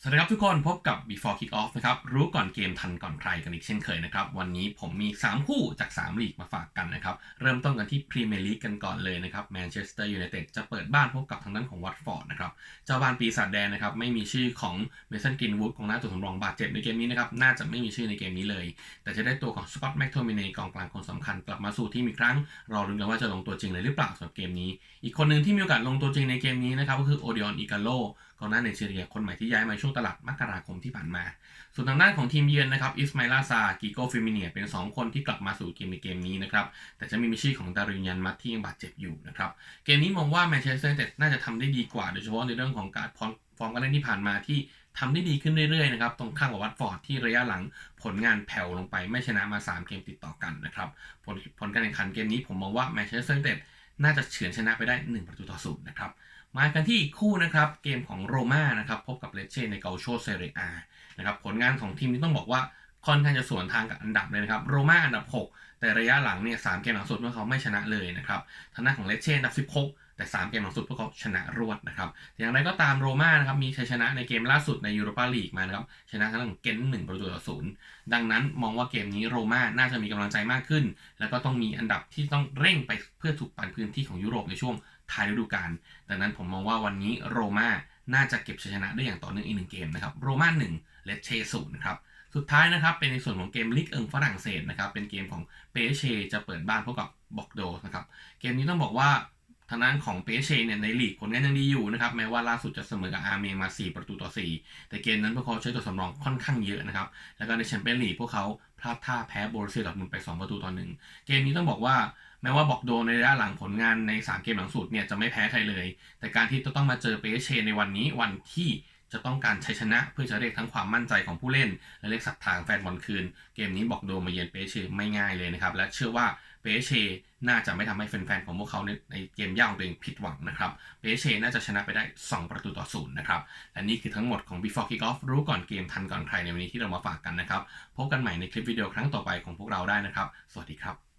สวัสดีครับทุกคนพบกับ Before Kick Off นะครับรู้ก่อนเกมทันก่อนใครกันอีกเช่นเคยนะครับ วันนี้ผมมี 3 คู่จาก 3 ลีกมาฝากกันนะครับ เริ่มต้นกันที่พรีเมียร์ลีกกันก่อนเลยนะครับแมนเชสเตอร์ยูไนเต็ดจะเปิดบ้านพบกับทางด้านของวัตฟอร์ดนะครับ เจ้าบ้านปีศาจแดงนะครับ ไม่มีชื่อของเมสันกินวูดของหน้าตัวสำรองบาดเจ็บในเกมนี้นะครับ น่าจะไม่มีชื่อในเกมนี้เลย แต่จะได้ตัวของสกอตแม็กโทมิเนกองกลางคนสำคัญกลับมาสู่ที่มีครั้งรอลุ้นกันว่าจะลงตัวจริงเลยหรือเปล่าสำหรับเกมนี้ อีกคนหนึ่งที่มีโอกาสลงตัวจริงในเกมนี้นะครับก็คือโอเดียนอิกาโลกองหน้าไนจีเรียคนใหม่ที่ย้ายมาชวงตลาดมกราคมที่ผ่านมา ส่วนทางด้านของทีมเยือนนะครับอิสมาลาซากิโกฟิมิเนียเป็น 2 คนที่กลับมาสู่เกมในเกมนี้นะครับแต่จะไม่มีชื่อของดาริยันมัตที่ยังบาดเจ็บอยู่นะครับเกมนี้มองว่าแมนเชสเตอร์ยูไนเต็ดน่าจะทำได้ดีกว่า โดยเฉพาะในเรื่องของการฟอร์มฟอร์มการเล่นที่ผ่านมาที่ทำได้ดีขึ้นเรื่อยๆนะครับตรงข้ามกับวัตฟอร์ดที่ระยะหลังผลงานแผ่วลงไปไม่ชนะมา 3 เกมติดต่อกันนะครับผลผลการแข่งขันเกมนี้ผมมองว่าแมนเชสเตอร์ยูไนเต็ด น่าจะเฉือนชนะไปได้ 1 ประตูต่อศูนย์นะครับ มากันที่อีกคู่นะครับเกมของโรม่านะครับพบกับเลเช่ในเกาโชเซเรียนะครับผลงานของทีมนี้ต้องบอกว่าค่อนข้างจะสวนทางกับอันดับเลยนะครับโรม่าอันดับ 6 แต่ระยะหลังเนี่ยสามเกมหลังสุดพวกเขาไม่ชนะเลยนะครับทางด้านของเลเช่อันดับ 16 แต่ 3 เกมหลังสุดพวกเขาชนะรวดนะครับอย่างไรก็ตามโรม่านะครับมีชัยชนะในเกมล่าสุดในยูโรปาลีกมานะครับชนะทางด้งเกนหนึ่งประตูต่อศูนย์ดังนั้นมองว่าเกมนี้โรม่าน่าจะมีกำลังใจมากขึ้น แล้วก็ต้องมีอันดับที่ต้องเร่งไปเพื่อถูกปั่นพื้นที่ของยุโรปในช่วงท้ายฤดูกาลดังนั้นผมมองว่าวันนี้โรม่าน่าจะเก็บชัยชนะได้อย่างต่อเนื่องอีกหนึ่งเกมนะครับโรม่าหนึ่งเลเชศูนย์นะครับสุดท้ายนะครับเป็นในส่วนของเกมลีกเอิงฝรั่งเศสนะครับเป็นเกมของเปเชจะเปิดบ้านพบกับบอกโดนะครับเกมนี้ต้องบอกว่า ทางด้านของเปเชเนี่ยในลีกผลงานยังดีอยู่นะครับแม้ว่าล่าสุดจะเสมอกับอาร์เมมา 4 ประตูต่อ 4 แต่เกมนั้นพวกเขาใช้ตัวสำรองค่อนข้างเยอะนะครับ แล้วก็ในแชมเปี้ยนลีกพวกเขาพลาดท่าแพ้โบรุสเซียดอร์ทมุนไป 2 ประตูต่อหนึ่งเกมนี้ต้องบอกว่าแม้ว่าบอกโดในระยะหลังผลงานใน 3 เกมหลังสุดเนี่ยจะไม่แพ้ใครเลย แต่การที่จะต้องมาเจอเปเชในวันนี้วันที่ จะต้องการชัยชนะเพื่อจะเรียกทั้งความมั่นใจของผู้เล่น และเรียกศรัทธาของแฟนบอลคืน เกมนี้บอกโดมาเยือนเปเชไม่ง่ายเลยนะครับ และเชื่อว่าเปเชน่าจะไม่ทำให้แฟนๆของพวกเขาในในเกมย่าของตัวเองผิดหวังนะครับ เปเชน่าจะชนะไปได้ 2 ประตูต่อศูนย์นะครับ และนี่คือทั้งหมดของ Before Kick Off รู้ก่อนเกมทันก่อนใครในวันนี้ที่เรามาฝากกันนะครับ พบกันใหม่ในคลิปวิดีโอครั้งต่อไปของพวกเราได้นะครับ สวัสดีครับ